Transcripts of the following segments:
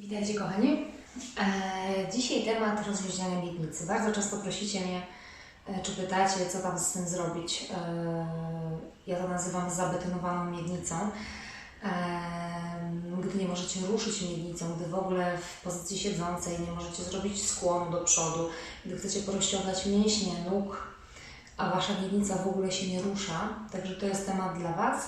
Witajcie kochani. E, dzisiaj temat rozluźniania miednicy. Bardzo często prosicie mnie, e, czy pytacie, co tam z tym zrobić. E, ja to nazywam zabetonowaną miednicą. E, gdy nie możecie ruszyć miednicą, gdy w ogóle w pozycji siedzącej nie możecie zrobić skłonu do przodu, gdy chcecie porozciągać mięśnie nóg, a Wasza miednica w ogóle się nie rusza. Także to jest temat dla Was.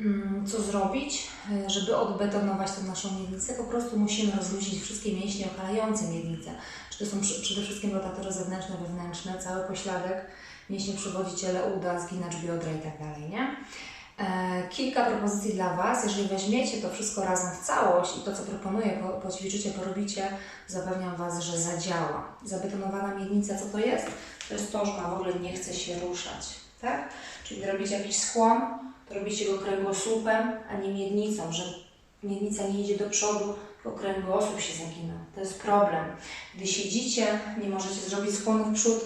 Mm, co zrobić, e, żeby odbetonować tą naszą miednicę? Po prostu musimy rozluźnić wszystkie mięśnie okalające miednicę. Czy to są przy- przede wszystkim rotatory zewnętrzne, wewnętrzne, cały pośladek, mięśnie przywodziciele uda, zginacz biodra i tak dalej, nie? E, Kilka propozycji dla Was. Jeżeli weźmiecie to wszystko razem w całość i to, co proponuję, po- poćwiczycie, porobicie, zapewniam Was, że zadziała. Zabetonowana miednica, co to jest? To jest to, że ona w ogóle nie chce się ruszać, tak? Czyli robicie jakiś skłon, robicie go kręgosłupem, a nie miednicą, że miednica nie idzie do przodu, tylko kręgosłup się zagina. To jest problem. Gdy siedzicie, nie możecie zrobić skłonu w przód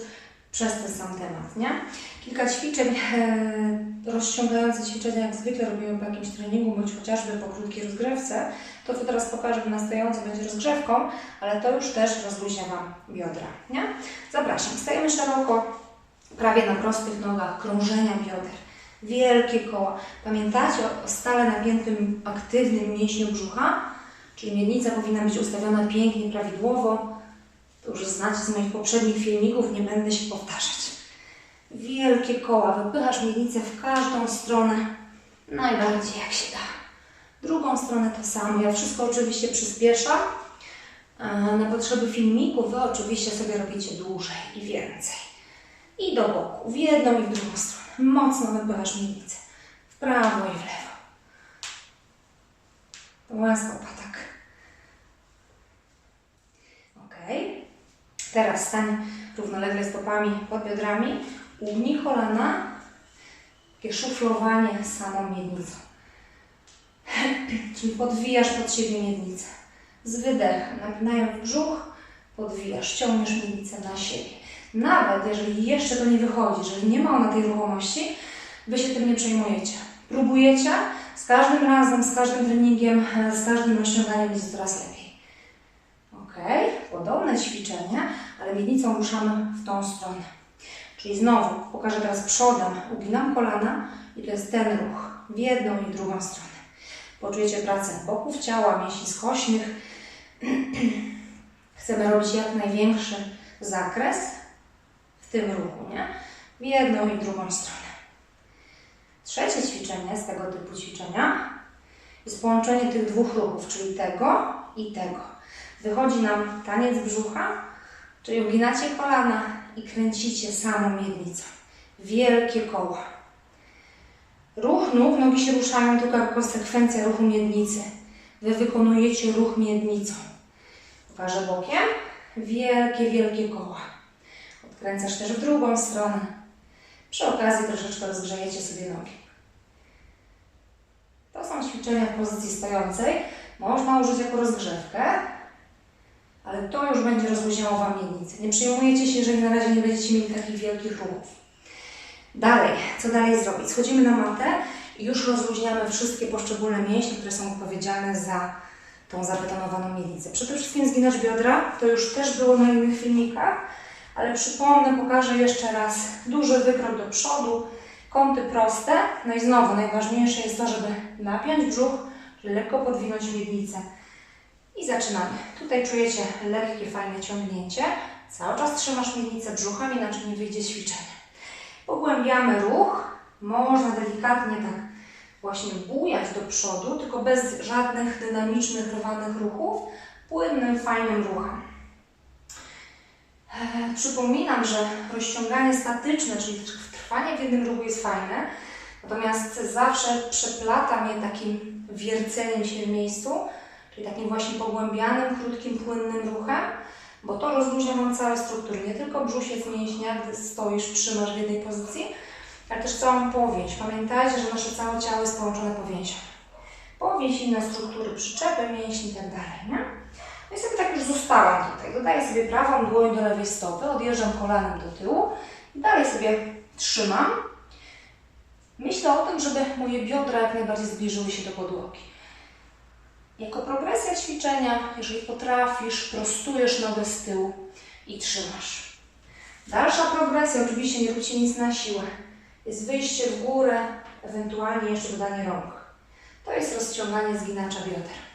przez ten sam temat, nie? Kilka ćwiczeń, e, rozciągające ćwiczenia, jak zwykle robimy po jakimś treningu, bądź chociażby po krótkiej rozgrzewce. To, co teraz pokażę na stojąco, będzie rozgrzewką, ale to już też rozluźnia Wam biodra, nie? Zapraszam. Stajemy szeroko, prawie na prostych nogach, krążenia bioder. Wielkie koła. Pamiętacie o- stale napiętym, aktywnym mięśniu brzucha? Czyli miednica powinna być ustawiona pięknie, prawidłowo. To już znacie z moich poprzednich filmików, nie będę się powtarzać. Wielkie koła. Wypychasz miednicę w każdą stronę, najbardziej jak się da. Drugą stronę to samo. Ja wszystko oczywiście przyspieszam. Na potrzeby filmiku Wy oczywiście sobie robicie dłużej i więcej. I do boku, w jedną i w drugą stronę. Mocno wypychasz miednicę. W prawo i w lewo. To moja stopa, tak. Ok. Teraz stań równolegle stopami pod biodrami. Ugnij kolana. Takie szuflowanie samą miednicą. Czyli podwijasz pod siebie miednicę. Z wydechem, napinając brzuch, podwijasz, ciągniesz miednicę na siebie. Nawet jeżeli jeszcze to nie wychodzi, jeżeli nie ma ona tej ruchomości, Wy się tym nie przejmujecie. Próbujecie, z każdym razem, z każdym treningiem, e, z każdym rozciąganiem jest coraz lepiej. Ok, podobne ćwiczenie, ale miednicą ruszamy w tą stronę. Czyli znowu pokażę teraz przodem, uginam kolana i to jest ten ruch w jedną i drugą stronę. Poczujecie pracę boków ciała, mięśni skośnych. Chcemy robić jak największy zakres tym ruchu, nie? W jedną i drugą stronę. Trzecie ćwiczenie z tego typu ćwiczenia jest połączenie tych dwóch ruchów, czyli tego i tego. Wychodzi nam taniec brzucha, czyli uginacie kolana i kręcicie samą miednicą. Wielkie koła. Ruch nóg, nogi się ruszają tylko jako konsekwencja ruchu miednicy. Wy wykonujecie ruch miednicą. Pokażę bokiem. Wielkie, wielkie koła. Odkręcasz też w drugą stronę. Przy okazji troszeczkę rozgrzejecie sobie nogi. To są ćwiczenia w pozycji stojącej. Można użyć jako rozgrzewkę, ale to już będzie rozluźniało Wam miednicę. Nie przejmujecie się, jeżeli na razie nie będziecie mieli takich wielkich ruchów. Dalej, co dalej zrobić? Schodzimy na matę i już rozluźniamy wszystkie poszczególne mięśnie, które są odpowiedzialne za tą zabetonowaną miednicę. Przede wszystkim zginacz biodra, to już też było na innych filmikach, ale przypomnę, pokażę jeszcze raz. Duży wykrok do przodu, kąty proste. No i znowu najważniejsze jest to, żeby napiąć brzuch, czyli lekko podwinąć miednicę. I zaczynamy. Tutaj czujecie lekkie, fajne ciągnięcie. Cały czas trzymasz miednicę brzuchem, inaczej nie wyjdzie ćwiczenie. Pogłębiamy ruch. Można delikatnie tak właśnie bujać do przodu, tylko bez żadnych dynamicznych, rwanych ruchów. Płynnym, fajnym ruchem. Przypominam, że rozciąganie statyczne, czyli trwanie w jednym ruchu jest fajne, natomiast zawsze przeplatam je takim wierceniem się w miejscu, czyli takim właśnie pogłębianym, krótkim, płynnym ruchem, bo to rozluźnia Wam całe struktury, nie tylko brzusiec mięśnia, gdy stoisz, trzymasz w jednej pozycji, ale też całą powięź. Pamiętajcie, że nasze całe ciało jest połączone powięzią. Powięź, inne struktury, przyczepy, mięśni i tak nie? No i sobie tak już zostałam tutaj. Dodaję sobie prawą dłoń do lewej stopy, odjeżdżam kolanem do tyłu dalej sobie trzymam. Myślę o tym, żeby moje biodra jak najbardziej zbliżyły się do podłogi. Jako progresja ćwiczenia, jeżeli potrafisz, prostujesz nogę z tyłu i trzymasz. Dalsza progresja, oczywiście nie róbcie nic na siłę, jest wyjście w górę, ewentualnie jeszcze dodanie rąk. To jest rozciąganie zginacza bioder.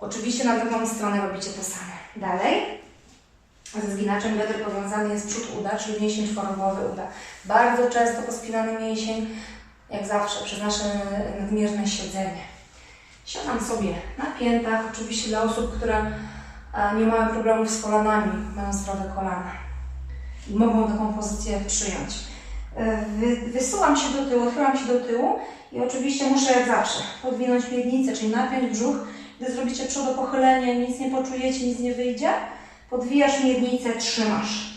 Oczywiście na drugą stronę robicie to samo. Dalej, ze zginaczem bioder powiązany jest przód uda, czyli mięsień czworogłowy uda. Bardzo często pospinany mięsień, jak zawsze, przez nasze nadmierne siedzenie. Siadam sobie na piętach, oczywiście dla osób, które e, nie mają problemów z kolanami, mają zdrowe kolana i mogą taką pozycję przyjąć. E, Wy, wysuwam się do tyłu, odchylam się do tyłu i oczywiście muszę jak zawsze podwinąć miednicę, czyli napiąć brzuch. Gdy zrobicie przodopochylenie, nic nie poczujecie, nic nie wyjdzie, podwijasz miednicę, trzymasz.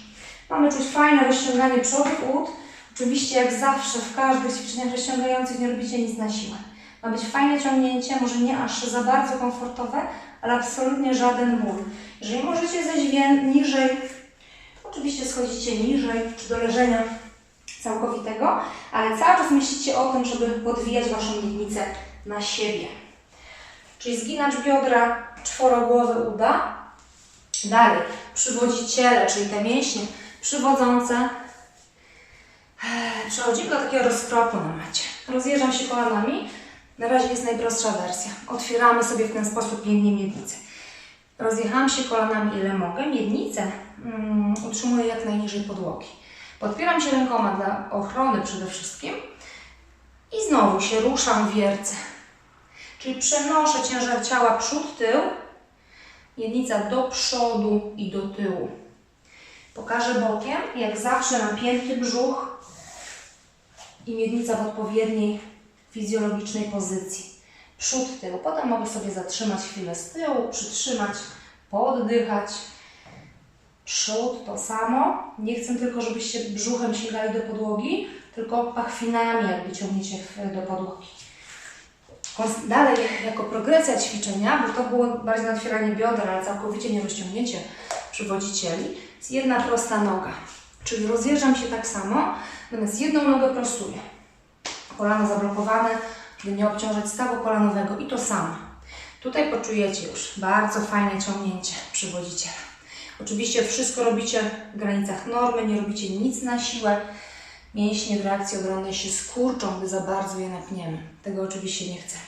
Mamy czuć fajne rozciąganie przodów ud. Oczywiście jak zawsze w każdych ćwiczeniach rozciągających nie robicie nic na siłę. Ma być fajne ciągnięcie, może nie aż za bardzo komfortowe, ale absolutnie żaden ból. Jeżeli możecie zejść niżej, oczywiście schodzicie niżej, czy do leżenia całkowitego, ale cały czas myślicie o tym, żeby podwijać Waszą miednicę na siebie. Czyli zginacz biodra, czworogłowy uda. Dalej, przywodziciele, czyli te mięśnie przywodzące. Przechodzimy do takiego rozkropu na macie. Rozjeżdżam się kolanami. Na razie jest najprostsza wersja. Otwieramy sobie w ten sposób pięknie miednicę. Rozjechałam się kolanami ile mogę. Miednicę mm, utrzymuję jak najniżej podłogi. Podpieram się rękoma dla ochrony przede wszystkim. I znowu się ruszam wiercę. Czyli przenoszę ciężar ciała przód, tył. Miednica do przodu i do tyłu. Pokażę bokiem, jak zawsze napięty brzuch i miednica w odpowiedniej fizjologicznej pozycji. Przód, tył. Potem mogę sobie zatrzymać chwilę z tyłu, przytrzymać, poddychać. Przód to samo. Nie chcę tylko, żebyście brzuchem sięgali do podłogi, tylko pachwinami jakby ciągniecie do podłogi. Dalej, jako progresja ćwiczenia, bo to było bardziej na otwieranie bioder, ale całkowicie nie rozciągnięcie przywodzicieli, jest jedna prosta noga. Czyli rozjeżdżam się tak samo, natomiast jedną nogę prostuję. Kolano zablokowane, żeby nie obciążać stawu kolanowego i to samo. Tutaj poczujecie już bardzo fajne ciągnięcie przywodziciela. Oczywiście wszystko robicie w granicach normy, nie robicie nic na siłę. Mięśnie w reakcji obronnej się skurczą, gdy za bardzo je napniemy. Tego oczywiście nie chcemy.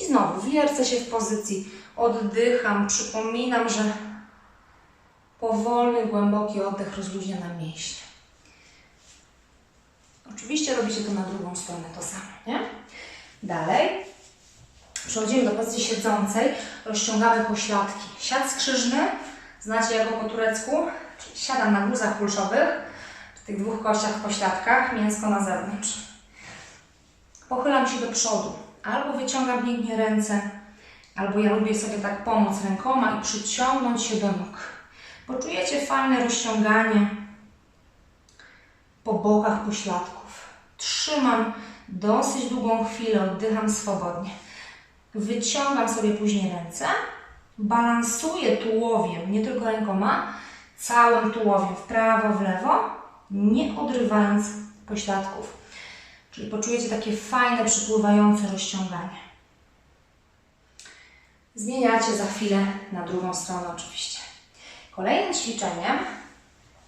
I znowu wiercę się w pozycji, oddycham, przypominam, że powolny, głęboki oddech rozluźnia nam mięśnie. Oczywiście robicie to na drugą stronę to samo, nie? Dalej. Przechodzimy do pozycji siedzącej. Rozciągamy pośladki. Siad skrzyżny, znacie jak go po turecku? Siadam na guzach kulszowych, tych dwóch kościach w pośladkach, mięsko na zewnątrz. Pochylam się do przodu. Albo wyciągam pięknie ręce, albo ja lubię sobie tak pomóc rękoma i przyciągnąć się do nóg. Poczujecie fajne rozciąganie po bokach pośladków. Trzymam dosyć długą chwilę, oddycham swobodnie. Wyciągam sobie później ręce, balansuję tułowiem, nie tylko rękoma, całym tułowiem w prawo, w lewo, nie odrywając pośladków. Czyli poczujecie takie fajne, przypływające rozciąganie. Zmieniacie za chwilę na drugą stronę oczywiście. Kolejnym ćwiczeniem,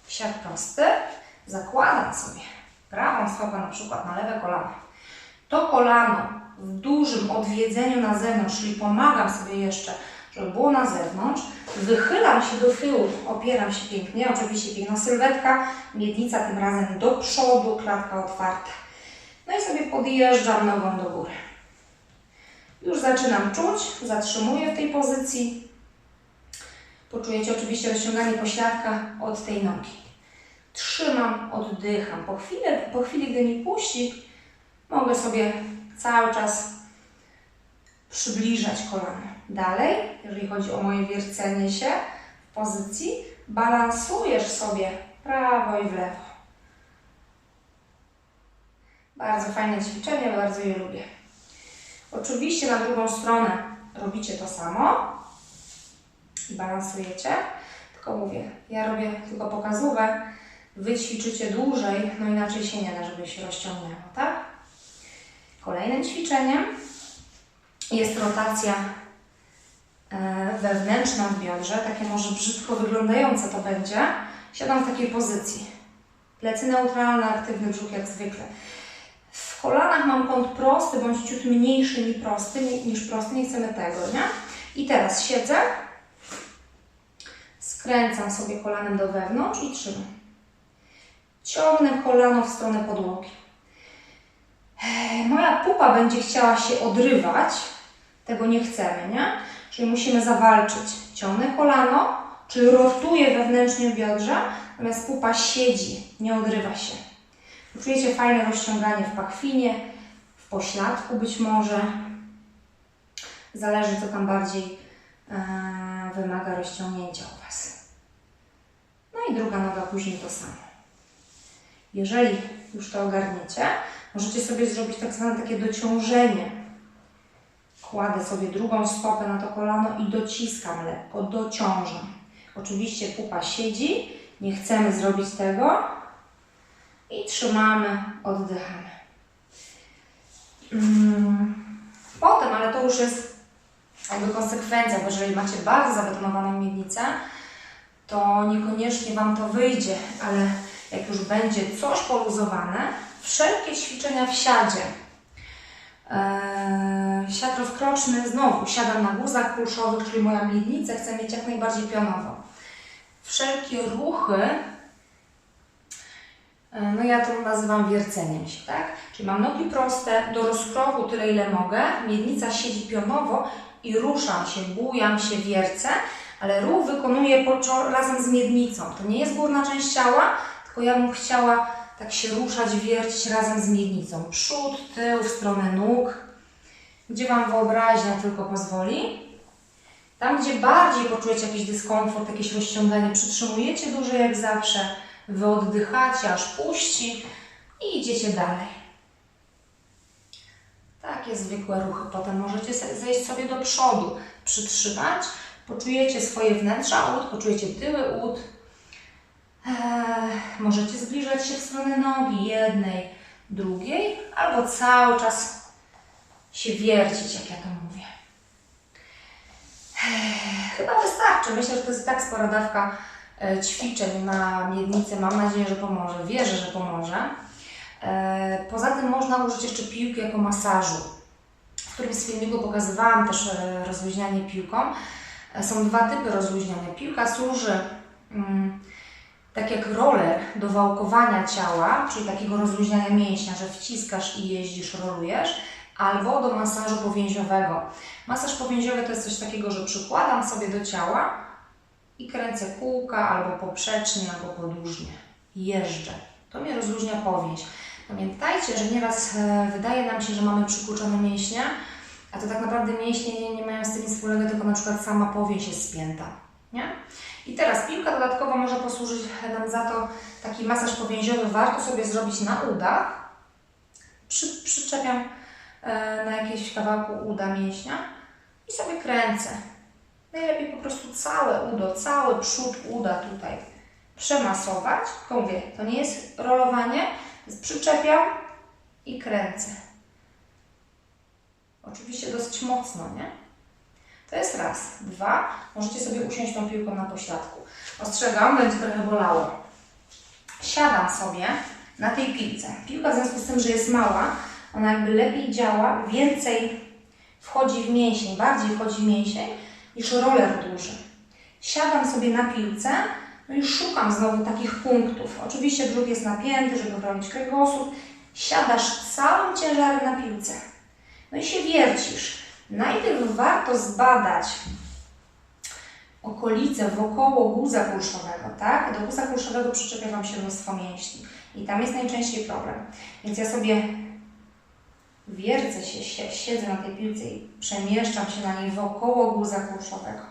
siad prosty, zakładam sobie prawą stopę na przykład na lewe kolano. To kolano w dużym odwiedzeniu na zewnątrz, czyli pomagam sobie jeszcze, żeby było na zewnątrz. Wychylam się do tyłu, opieram się pięknie, oczywiście piękna sylwetka, miednica tym razem do przodu, klatka otwarta. No i sobie podjeżdżam nogą do góry. Już zaczynam czuć, zatrzymuję w tej pozycji. Poczujecie oczywiście rozciąganie pośladka od tej nogi. Trzymam, oddycham. Po chwili, po chwili, gdy mi puści, mogę sobie cały czas przybliżać kolano. Dalej, jeżeli chodzi o moje wiercenie się w pozycji, balansujesz sobie prawo i w lewo. Bardzo fajne ćwiczenie, bardzo je lubię. Oczywiście na drugą stronę robicie to samo i balansujecie. Tylko mówię, ja robię tylko pokazówę, Wy ćwiczycie dłużej, no inaczej się nie da, żeby się rozciągnęło, tak? Kolejnym ćwiczeniem jest rotacja e, wewnętrzna w biodrze, takie może brzydko wyglądające to będzie. Siadam w takiej pozycji. Plecy neutralne, aktywny brzuch jak zwykle. W kolanach mam kąt prosty, bądź ciut mniejszy niż prosty, ni- niż prosty, nie chcemy tego, nie? I teraz siedzę, skręcam sobie kolanem do wewnątrz i trzymam. Ciągnę kolano w stronę podłogi. Ej, Moja pupa będzie chciała się odrywać, tego nie chcemy, nie? Czyli musimy zawalczyć. Ciągnę kolano, czy rotuję wewnętrznie w biodrze, natomiast pupa siedzi, nie odrywa się. Czujecie fajne rozciąganie w pachwinie, w pośladku być może. Zależy, co tam bardziej e, wymaga rozciągnięcia u Was. No i druga noga później to samo. Jeżeli już to ogarniecie, możecie sobie zrobić tak zwane takie dociążenie. Kładę sobie drugą stopę na to kolano i dociskam lekko, dociążam. Oczywiście pupa siedzi, nie chcemy zrobić tego, i trzymamy, oddychamy. Mm, Potem, ale to już jest jakby konsekwencja, bo jeżeli macie bardzo zabetonowaną miednicę, to niekoniecznie Wam to wyjdzie, ale jak już będzie coś poluzowane, wszelkie ćwiczenia w siadzie. Eee, rozkroczny, znowu siadam na guzach kulszowych, czyli moja miednica chcę mieć jak najbardziej pionową. Wszelkie ruchy E, no ja to nazywam wierceniem się, tak? Czyli mam nogi proste, do rozkroku tyle ile mogę, miednica siedzi pionowo i ruszam się, bujam się, wiercę, ale ruch wykonuję razem z miednicą. To nie jest górna część ciała, tylko ja bym chciała tak się ruszać, wiercić razem z miednicą. Przód, tył, w stronę nóg, gdzie Wam wyobraźnia tylko pozwoli. Tam, gdzie bardziej poczujecie jakiś dyskomfort, jakieś rozciąganie, przytrzymujecie dłużej jak zawsze, Wy oddychacie, aż puści i idziecie dalej. Takie zwykłe ruchy. Potem możecie zejść sobie do przodu, przytrzymać, poczujecie swoje wnętrza ud, poczujecie tyły ud. Możecie zbliżać się w stronę nogi jednej, drugiej, albo cały czas się wiercić, jak ja to mówię. Chyba wystarczy. Myślę, że to jest tak spora dawka e, ćwiczeń na miednicy. Mam nadzieję, że pomoże. Wierzę, że pomoże. E, Poza tym można użyć jeszcze piłki jako masażu. W którymś filmiku pokazywałam też e, rozluźnianie piłką. Są dwa typy rozluźniania. Piłka służy mm, tak jak roller do wałkowania ciała, czyli takiego rozluźniania mięśnia, że wciskasz i jeździsz, rolujesz, albo do masażu powięziowego. Masaż powięziowy to jest coś takiego, że przykładam sobie do ciała i kręcę kółka albo poprzecznie, albo podłużnie. Jeżdżę. To mnie rozluźnia powięź. Pamiętajcie, że nieraz e, wydaje nam się, że mamy przykurczone mięśnie, a to tak naprawdę mięśnie nie, nie mają z tym nic wspólnego, tylko na przykład sama powięź jest spięta. Nie? I teraz piłka dodatkowo może posłużyć nam za to, taki masaż powięziowy warto sobie zrobić na udach. Przy, przyczepiam e, na jakieś kawałku uda mięśnia i sobie kręcę. Najlepiej po prostu całe udo, cały przód uda tutaj przemasować. Tylko mówię, to nie jest rolowanie, przyczepiam i kręcę. Oczywiście dosyć mocno, nie? To jest raz. Dwa, możecie sobie usiąść tą piłką na pośladku. Ostrzegam, będzie trochę bolało. Siadam sobie na tej piłce. Piłka w związku z tym, że jest mała, ona jakby lepiej działa, więcej wchodzi w mięsień, bardziej wchodzi w mięsień niż roller duży. Siadam sobie na piłce, no i szukam znowu takich punktów. Oczywiście brzuch jest napięty, żeby chronić kręgosłup. Siadasz całym ciężarem na piłce. No i się wiercisz. Najpierw warto zbadać okolice wokoło guza kulszowego, tak? Do guza kulszowego przyczepia Wam się mnóstwo mięśni i tam jest najczęściej problem. Więc ja sobie wiercę się, sie- siedzę na tej piłce i przemieszczam się na niej wokoło guza kulszowego.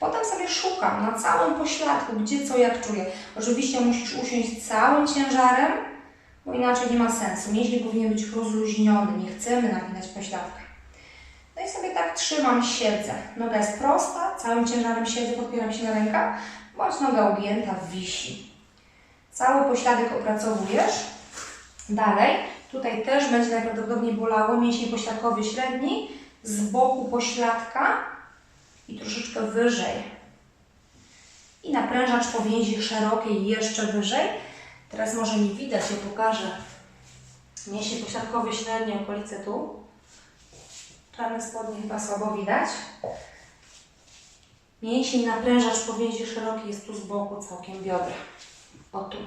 Potem sobie szukam na całym pośladku, gdzie co jak czuję. Oczywiście musisz usiąść całym ciężarem, bo inaczej nie ma sensu. Mięśnie powinien być rozluźniony, nie chcemy napinać pośladka. No i sobie tak trzymam, siedzę. Noga jest prosta, całym ciężarem siedzę, podpieram się na rękach, bądź noga ugięta, wisi. Cały pośladek opracowujesz. Dalej, tutaj też będzie najprawdopodobniej bolało mięsień pośladkowy średni z boku pośladka i troszeczkę wyżej. I naprężacz powięzi szerokiej jeszcze wyżej. Teraz może nie widać, ja pokażę. Mięsień pośladkowy średnio, okolice tu. Czarne spodnie chyba słabo widać. Mięsień naprężacz powięzi szeroki jest tu z boku całkiem biodra. O tu.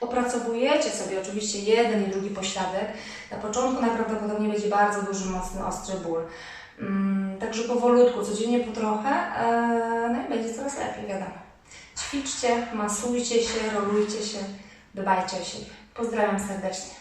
Opracowujecie sobie oczywiście jeden i drugi pośladek. Na początku najprawdopodobniej będzie bardzo duży, mocny, ostry ból. Mm, także powolutku, codziennie po trochę, e, no i będzie coraz lepiej, wiadomo. Ćwiczcie, masujcie się, rolujcie się, dbajcie o siebie. Pozdrawiam serdecznie.